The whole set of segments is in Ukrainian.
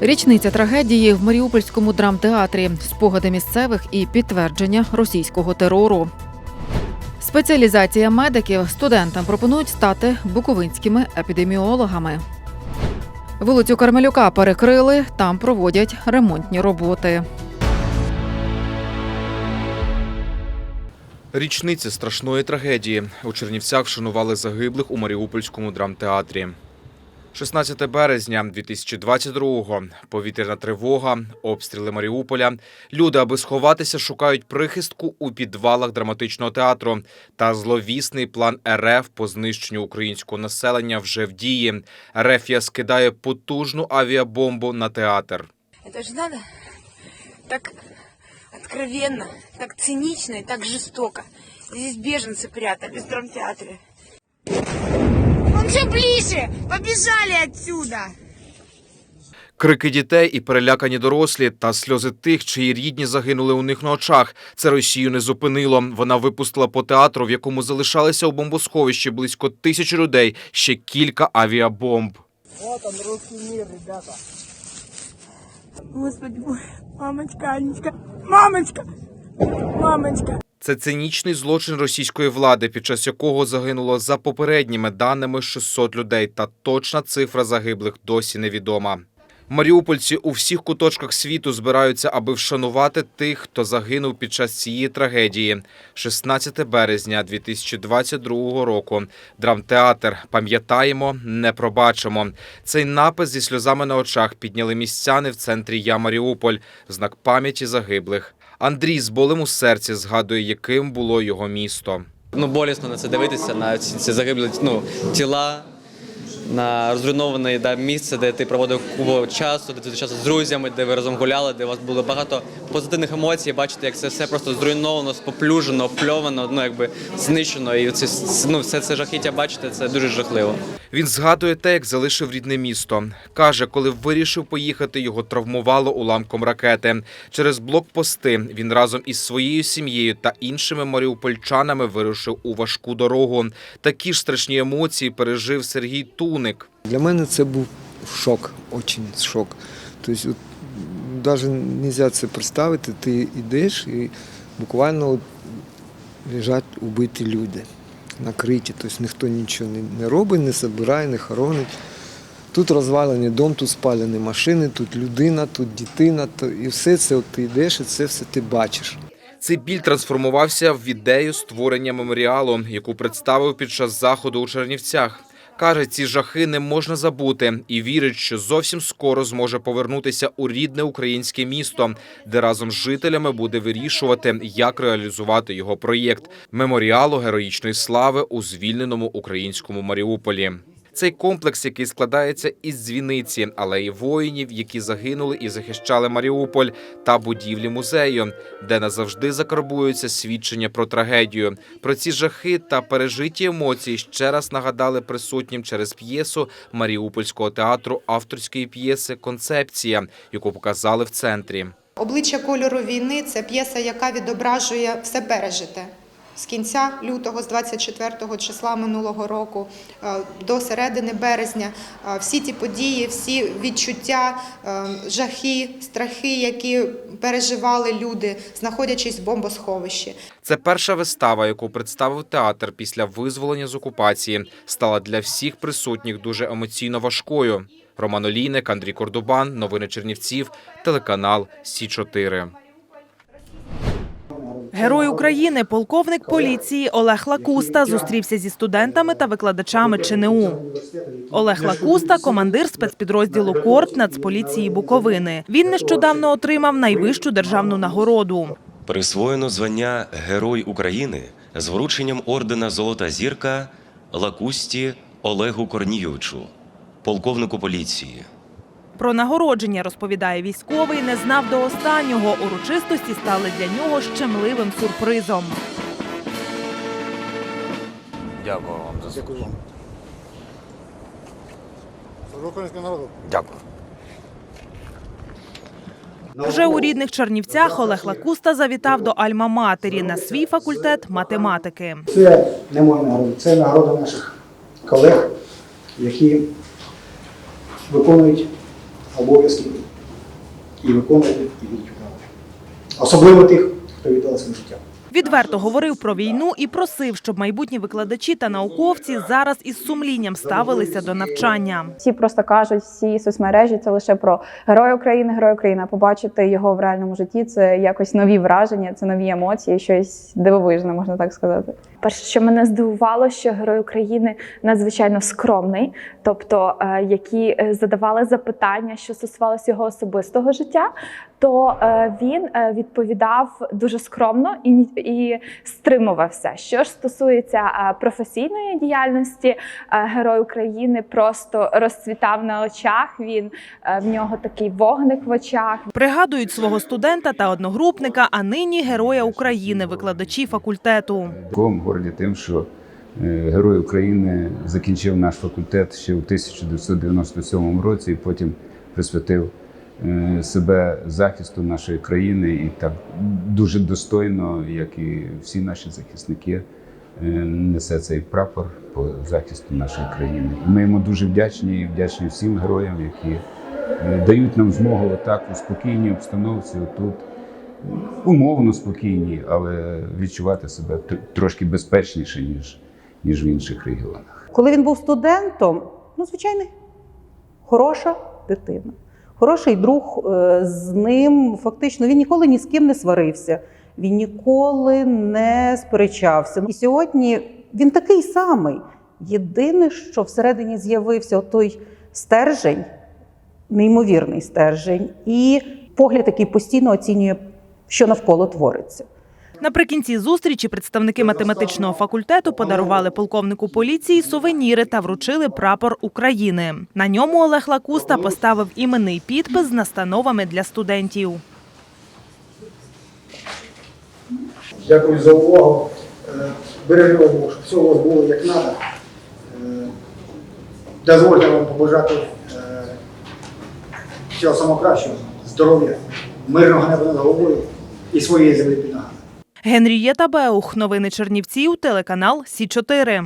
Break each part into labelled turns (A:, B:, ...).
A: Річниця трагедії в Маріупольському драмтеатрі, спогади місцевих і підтвердження російського терору. Спеціалізація медиків студентам пропонують стати буковинськими епідеміологами. Вулицю Кармелюка перекрили, там проводять ремонтні роботи.
B: Річниця страшної трагедії. У Чернівцях вшанували загиблих у Маріупольському драмтеатрі. 16 березня 2022-го. Повітряна тривога, обстріли Маріуполя. Люди, аби сховатися, шукають прихистку у підвалах драматичного театру. Та зловісний план РФ по знищенню українського населення вже в дії. РФ скидає потужну авіабомбу на театр.
C: Это же надо так откровенно, так цинично и так жестоко. Здесь беженцы прятались в драмтеатре. Ближе! Побежали отсюда!
B: Крики дітей і перелякані дорослі та сльози тих, чиї рідні загинули у них на очах. Це Росію не зупинило. Вона випустила по театру, в якому залишалися у бомбосховищі близько тисячі людей, ще кілька авіабомб.
C: Господи боже, мамочка, Анечка, мамочка, мамочка.
B: Це цинічний злочин російської влади, під час якого загинуло за попередніми даними 600 людей. Та точна цифра загиблих досі невідома. Маріупольці у всіх куточках світу збираються, аби вшанувати тих, хто загинув під час цієї трагедії. 16 березня 2022 року. Драмтеатр. Пам'ятаємо, не пробачимо. Цей напис зі сльозами на очах підняли містяни в центрі Я Маріуполь знак пам'яті загиблих. Андрій з болем у серці згадує, яким було його місто.
D: Ну, болісно на це дивитися, на ці, загиблі ну, тіла, на розруйноване да, місце, де ти проводив купу часу, де ти часу з друзями, де ви разом гуляли, де у вас було багато позитивних емоцій. Бачите, як це все просто зруйновано, споплюжено, опльовано, ну якби знищено. І оці, ну, все це жахіття бачите, це дуже жахливо.
B: Він згадує те, як залишив рідне місто. Каже, коли вирішив поїхати, його травмувало уламком ракети. Через блокпости він разом із своєю сім'єю та іншими маріупольчанами вирушив у важку дорогу. Такі ж страшні емоції пережив Сергій Туник.
E: Для мене це був шок, очень шок. Тобто, навіть не можна це представити, ти йдеш і буквально лежать убиті люди, накриті. Тобто ніхто нічого не, не робить, не збирає, не хоронить. Тут розвалений дом, тут спалені машини, тут людина, тут дитина. То, і все це от ти йдеш, і це все ти бачиш.
B: Цей біль трансформувався в ідею створення меморіалу, яку представив під час заходу у Чернівцях. Каже, ці жахи не можна забути і вірить, що зовсім скоро зможе повернутися у рідне українське місто, де разом з жителями буде вирішувати, як реалізувати його проєкт меморіалу героїчної слави у звільненому українському Маріуполі. Цей комплекс, який складається із дзвіниці, алеї воїнів, які загинули і захищали Маріуполь, та будівлі музею, де назавжди закарбуються свідчення про трагедію. Про ці жахи та пережиті емоції ще раз нагадали присутнім через п'єсу Маріупольського театру авторської п'єси Концепція, яку показали в центрі.
F: Обличчя кольору війни це п'єса, яка відображує все пережите. З кінця лютого, з 24 числа минулого року е, до середини березня, е, всі ті події, всі відчуття, е, жахи, страхи, які переживали люди, знаходячись в бомбосховищі.
B: Це перша вистава, яку представив театр після визволення з окупації, стала для всіх присутніх дуже емоційно важкою. Роман Олійник, Андрій Кордубан, новини Чернівців, телеканал Сі 4
G: Герой України, полковник поліції Олег Лакуста зустрівся зі студентами та викладачами ЧНУ. Олег Лакуста, командир спецпідрозділу Корт Нацполіції Буковини. Він нещодавно отримав найвищу державну нагороду.
H: Присвоєно звання Герой України з врученням ордена Золота зірка Лакусті Олегу Корнійовичу, полковнику поліції.
G: Про нагородження розповідає військовий. Не знав до останнього. Урочистості стали для нього щемливим сюрпризом.
I: Дякую вам за
J: Дякую вам. Служу українського народу.
I: Дякую.
G: Уже у рідних Чернівцях Олег Лакуста завітав до Альма-Матері на свій факультет математики.
J: Це не моя нагорода, це нагорода наших колег, які виконують обов'язки і виконувати і будуть виконувати. Особливо тих, хто віддав своє життя.
G: Відверто говорив про війну і просив, щоб майбутні викладачі та науковці зараз із сумлінням ставилися до навчання.
K: Всі просто кажуть, всі соцмережі це лише про героя України, героя України. Побачити його в реальному житті це якось нові враження, це нові емоції, щось дивовижне, можна так сказати.
L: Перше, що мене здивувало, що герой України надзвичайно скромний, тобто е, які е, задавали запитання, що стосувалося його особистого життя, то е, він е, відповідав дуже скромно і, ні- і стримувався. Що ж стосується е, професійної діяльності, е, герой України просто розцвітав на очах. Він е, в нього такий вогник в очах.
G: Пригадують свого студента та одногрупника, а нині героя України, викладачі факультету.
M: Ком горді тим, що е, Герой України закінчив наш факультет ще в 1997 році і потім присвятив е, себе захисту нашої країни і так дуже достойно, як і всі наші захисники, е, несе цей прапор по захисту нашої країни. Ми йому дуже вдячні і вдячні всім героям, які дають нам змогу отак у спокійній обстановці, отут умовно спокійні, але відчувати себе трошки безпечніше, ніж, ніж в інших регіонах.
N: Коли він був студентом, ну, звичайно, хороша дитина, хороший друг е, з ним. Фактично, він ніколи ні з ким не сварився, він ніколи не сперечався. І сьогодні він такий самий. Єдине, що всередині з'явився той стержень, неймовірний стержень, і погляд, який постійно оцінює, що навколо твориться.
G: Наприкінці зустрічі представники математичного факультету подарували полковнику поліції сувеніри та вручили прапор України. На ньому Олег Лакуста поставив іменний підпис з настановами для студентів.
J: Дякую за увагу. Е, Бережемо щоб все у вас було як треба. Дозвольте вам побажати е, всього самого кращого, здоров'я, мирного неба над головою і своєї землі під ногами.
G: Генрієта Беух, новини Чернівців, телеканал Сі 4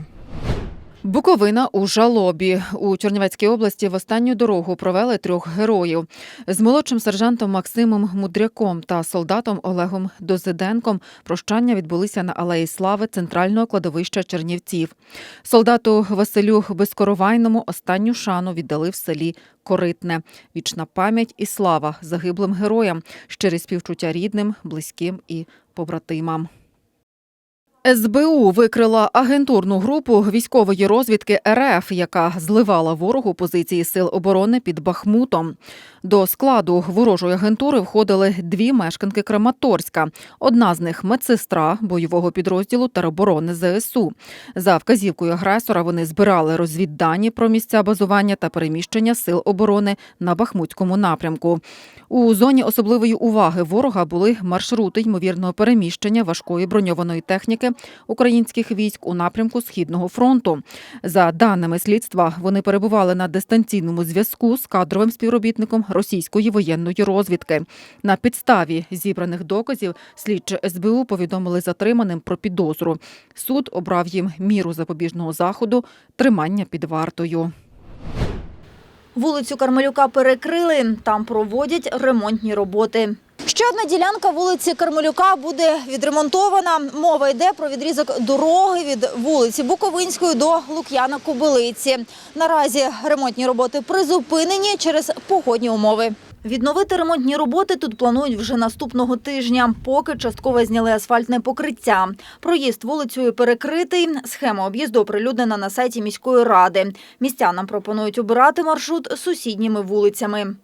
A: Буковина у жалобі у Чернівецькій області в останню дорогу провели трьох героїв з молодшим сержантом Максимом Мудряком та солдатом Олегом Дозиденком. Прощання відбулися на алеї Слави центрального кладовища Чернівців. Солдату Василю Безкоровайному останню шану віддали в селі Коритне. Вічна пам'ять і слава загиблим героям, щирі співчуття рідним, близьким і побратимам. СБУ викрила агентурну групу військової розвідки РФ, яка зливала ворогу позиції сил оборони під Бахмутом. До складу ворожої агентури входили дві мешканки Краматорська. Одна з них медсестра бойового підрозділу тероборони ЗСУ. За вказівкою агресора вони збирали розвіддані про місця базування та переміщення сил оборони на Бахмутському напрямку. У зоні особливої уваги ворога були маршрути ймовірного переміщення важкої броньованої техніки українських військ у напрямку Східного фронту. За даними слідства, вони перебували на дистанційному зв'язку з кадровим співробітником російської воєнної розвідки. На підставі зібраних доказів слідчі СБУ повідомили затриманим про підозру. Суд обрав їм міру запобіжного заходу тримання під вартою.
O: Вулицю Кармелюка перекрили, там проводять ремонтні роботи. Ще одна ділянка вулиці Кармелюка буде відремонтована. Мова йде про відрізок дороги від вулиці Буковинської до Лук'яна Кобилиці. Наразі ремонтні роботи призупинені через погодні умови. Відновити ремонтні роботи тут планують вже наступного тижня, поки частково зняли асфальтне покриття. Проїзд вулицею перекритий. Схема об'їзду оприлюднена на сайті міської ради. Містянам пропонують обирати маршрут сусідніми вулицями.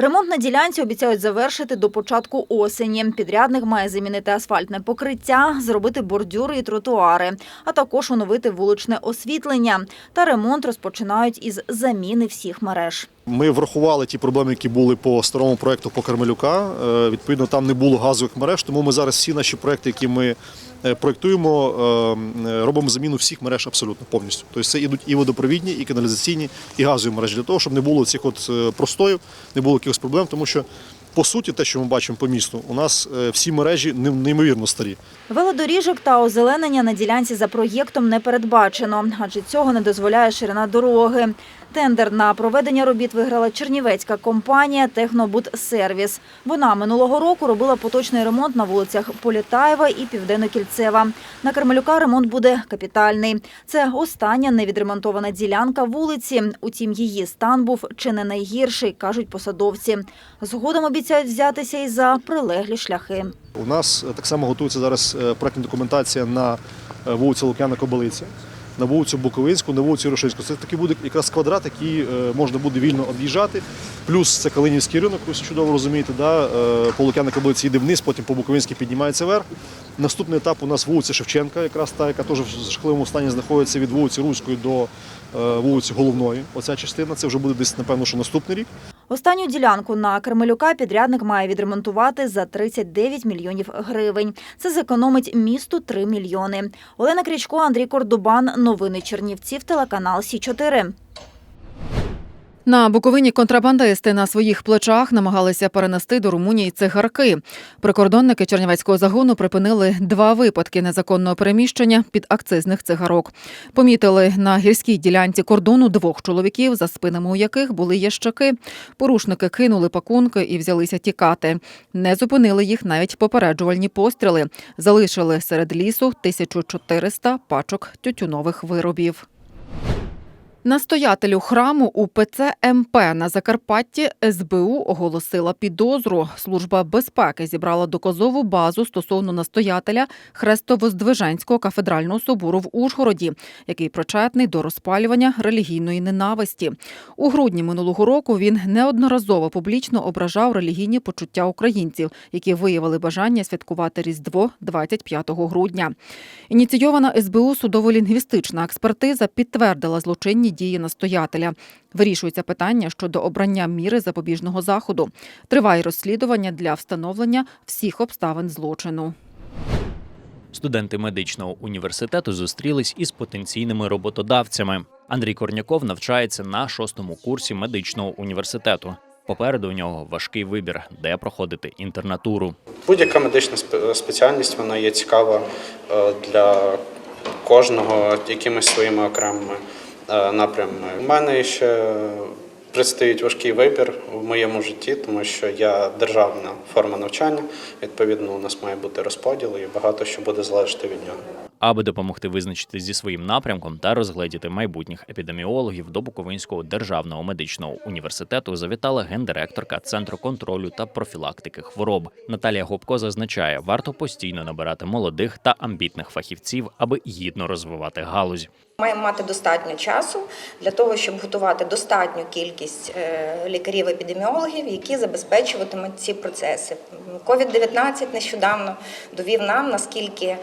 O: Ремонт на ділянці обіцяють завершити до початку осені. Підрядник має замінити асфальтне покриття, зробити бордюри і тротуари, а також оновити вуличне освітлення. Та ремонт розпочинають із заміни всіх мереж.
P: Ми врахували ті проблеми, які були по старому проекту по Кармелюка. Е, Відповідно, там не було газових мереж, тому ми зараз всі наші проекти, які ми е, проектуємо, е, робимо заміну всіх мереж абсолютно повністю. Тобто це ідуть і водопровідні, і каналізаційні, і газові мережі для того, щоб не було цих от е, простоїв, не було якихось проблем, тому що по суті, те, що ми бачимо по місту, у нас е, всі мережі неймовірно старі.
O: Велодоріжок та озеленення на ділянці за проєктом не передбачено, адже цього не дозволяє ширина дороги. Тендер на проведення робіт виграла чернівецька компанія Технобудсервіс. Вона минулого року робила поточний ремонт на вулицях Політаєва і Південно-Кільцева. На Кармелюка ремонт буде капітальний. Це остання невідремонтована ділянка вулиці. Утім, її стан був чи не найгірший, кажуть посадовці. Згодом обіцяють взятися і за прилеглі шляхи.
P: У нас е, так само готується зараз е, проектна документація на е, вулиці Лук'яна Кобилиці, на вулицю Буковинську, на вулицю Рошинську. Це такий буде якраз квадрат, який можна буде вільно об'їжджати. Плюс це Калинівський ринок, ви чудово розумієте, да? по Лук'яна Кобилиці йде вниз, потім по Буковинській піднімається вверх. Наступний етап у нас вулиця Шевченка, якраз та, яка теж в жахливому стані знаходиться від вулиці Руської до вулиці Головної. Оця частина це вже буде десь, напевно, що наступний рік.
O: Останню ділянку на Кремелюка підрядник має відремонтувати за 39 мільйонів гривень. Це зекономить місту 3 мільйони. Олена Крічко, Андрій Кордубан. Новини Чернівців, телеканал Сі 4
A: На Буковині контрабандисти на своїх плечах намагалися перенести до Румунії цигарки. Прикордонники Чернівецького загону припинили два випадки незаконного переміщення під акцизних цигарок. Помітили на гірській ділянці кордону двох чоловіків, за спинами у яких були ящаки. Порушники кинули пакунки і взялися тікати. Не зупинили їх навіть попереджувальні постріли. Залишили серед лісу 1400 пачок тютюнових виробів. Настоятелю храму УПЦ МП на Закарпатті СБУ оголосила підозру. Служба безпеки зібрала доказову базу стосовно настоятеля Хрестовоздвиженського кафедрального собору в Ужгороді, який причетний до розпалювання релігійної ненависті. У грудні минулого року він неодноразово публічно ображав релігійні почуття українців, які виявили бажання святкувати Різдво 25 грудня. Ініційована СБУ судово-лінгвістична експертиза підтвердила злочинні дії настоятеля. Вирішується питання щодо обрання міри запобіжного заходу. Триває розслідування для встановлення всіх обставин злочину.
Q: Студенти медичного університету зустрілись із потенційними роботодавцями. Андрій Корняков навчається на шостому курсі медичного університету. Попереду у нього важкий вибір, де проходити інтернатуру.
R: Будь-яка медична спеціальність вона є цікава е, для кожного якимись своїми окремими е, напрямами. У мене ще предстоїть важкий вибір в моєму житті, тому що я державна форма навчання. Відповідно, у нас має бути розподіл і багато що буде залежати від нього.
Q: Аби допомогти визначити зі своїм напрямком та розгледіти майбутніх епідеміологів до Буковинського державного медичного університету завітала гендиректорка Центру контролю та профілактики хвороб. Наталія Гопко зазначає, варто постійно набирати молодих та амбітних фахівців, аби гідно розвивати галузь.
S: Маємо мати достатньо часу для того, щоб готувати достатню кількість е, лікарів-епідеміологів, які забезпечуватимуть ці процеси. COVID-19 нещодавно довів нам, наскільки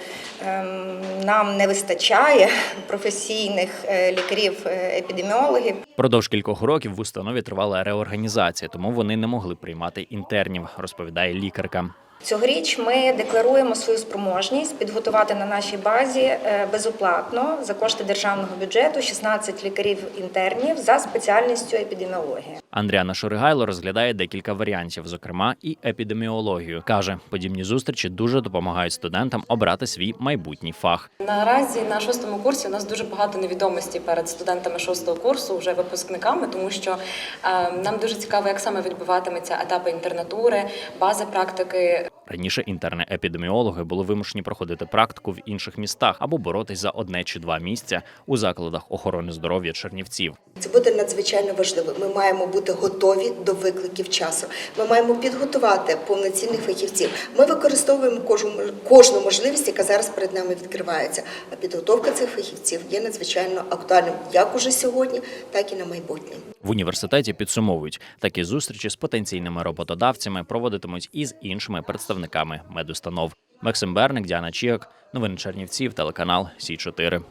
S: ем, нам не вистачає професійних е, лікарів-епідеміологів.
Q: Продовж кількох років в установі тривала реорганізація, тому вони не могли приймати інтернів, розповідає лікарка.
S: Цьогоріч ми декларуємо свою спроможність підготувати на нашій базі е, безоплатно за кошти державного бюджету 16 лікарів-інтернів за спеціальністю епідеміологія.
Q: Андріана Шоригайло розглядає декілька варіантів, зокрема і епідеміологію. каже, подібні зустрічі дуже допомагають студентам обрати свій майбутній фах.
T: Наразі на шостому курсі у нас дуже багато невідомості перед студентами шостого курсу, вже випускниками, тому що е, нам дуже цікаво, як саме відбуватиметься етапи інтернатури, бази практики.
Q: Раніше інтерни епідеміологи були вимушені проходити практику в інших містах або боротись за одне чи два місця у закладах охорони здоров'я Чернівців.
U: Це буде надзвичайно важливо. Ми маємо бути готові до викликів часу. Ми маємо підготувати повноцінних фахівців. Ми використовуємо кожну кожну можливість, яка зараз перед нами відкривається. А підготовка цих фахівців є надзвичайно актуальним як уже сьогодні, так і на майбутнє.
Q: В університеті підсумовують такі зустрічі з потенційними роботодавцями проводитимуть і з іншими представниками медустанов. Максим Берник, Діана Чіак, новини Чернівців, телеканал Сі 4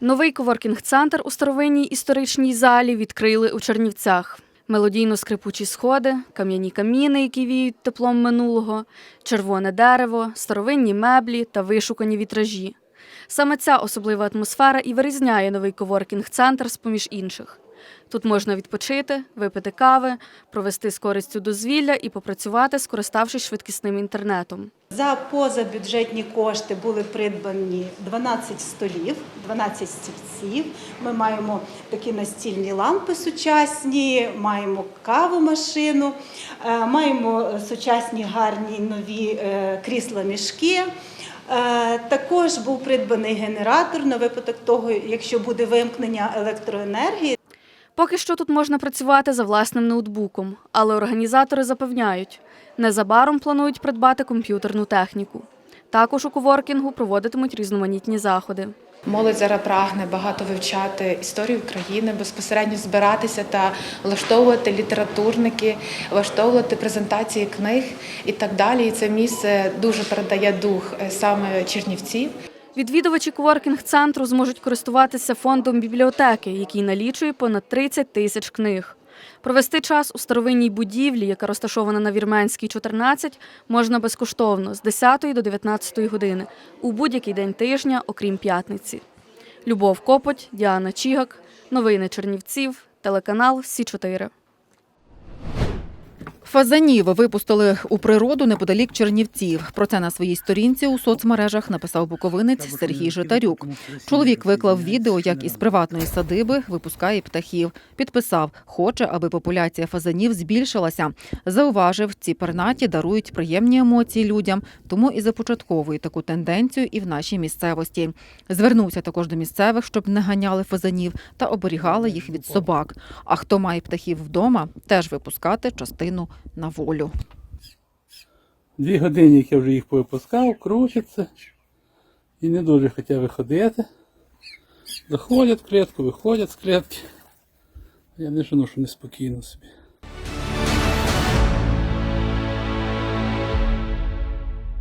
V: Новий коворкінг-центр у старовинній історичній залі відкрили у Чернівцях. Мелодійно-скрипучі сходи, кам'яні каміни, які віють теплом минулого, червоне дерево, старовинні меблі та вишукані вітражі. Саме ця особлива атмосфера і вирізняє новий коворкінг-центр з поміж інших. Тут можна відпочити, випити кави, провести з користю дозвілля і попрацювати, скориставшись швидкісним інтернетом.
N: За позабюджетні кошти були придбані 12 столів, 12 стільців. Ми маємо такі настільні лампи сучасні, маємо кавомашину, е, маємо сучасні гарні нові е, крісла-мішки. Е, Також був придбаний генератор на випадок того, якщо буде вимкнення електроенергії.
V: Поки що тут можна працювати за власним ноутбуком, але організатори запевняють, незабаром планують придбати комп'ютерну техніку. Також у коворкінгу проводитимуть різноманітні заходи.
W: Молодь зараз прагне багато вивчати історію країни, безпосередньо збиратися та влаштовувати літературники, влаштовувати презентації книг і так далі. І це місце дуже передає дух е, саме Чернівців.
V: Відвідувачі коворкінг-центру зможуть користуватися фондом бібліотеки, який налічує понад 30 тисяч книг. Провести час у старовинній будівлі, яка розташована на Вірменській 14, можна безкоштовно з 10 до 19 години у будь-який день тижня, окрім п'ятниці. Любов Копоть, Діана Чігак, новини Чернівців, телеканал Сі 4
A: Фазанів випустили у природу неподалік Чернівців. Про це на своїй сторінці у соцмережах написав буковинець Сергій Житарюк. Чоловік виклав відео, як із приватної садиби випускає птахів. Підписав, хоче, аби популяція фазанів збільшилася. Зауважив, ці пернаті дарують приємні емоції людям, тому і започатковує таку тенденцію і в нашій місцевості. Звернувся також до місцевих, щоб не ганяли фазанів та оберігали їх від собак. А хто має птахів вдома, теж випускати частину на волю.
X: Дві години, як я вже їх повипускав, крутяться і не дуже хотя виходити. Заходять в клітку, виходять з клітки. Я не жену, що неспокійно собі.